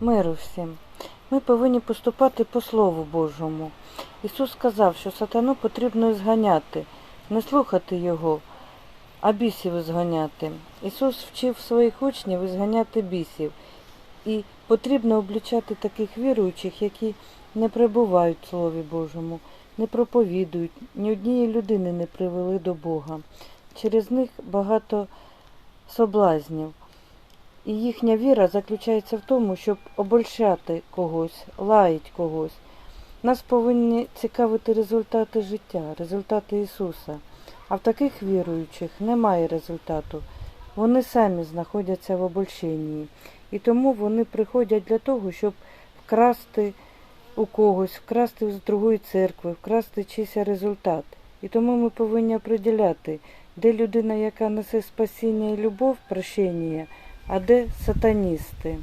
Миру всім. Ми повинні поступати по Слову Божому. Ісус сказав, що сатану потрібно зганяти, не слухати Його, а бісів зганяти. Ісус вчив своїх учнів зганяти бісів. І потрібно облічати таких віруючих, які не перебувають в Слові Божому, не проповідують, ні однієї людини не привели до Бога. Через них багато соблазнів. І їхня віра заключається в тому, щоб обольщати когось, лаять когось. Нас повинні цікавити результати життя, результати Ісуса. А в таких віруючих немає результату. Вони самі знаходяться в обольщенні. І тому вони приходять для того, щоб вкрасти у когось, вкрасти з другої церкви, вкрасти чийсь результат. І тому ми повинні определяти, де людина, яка несе спасіння і любов, прощення, а де сатаністи.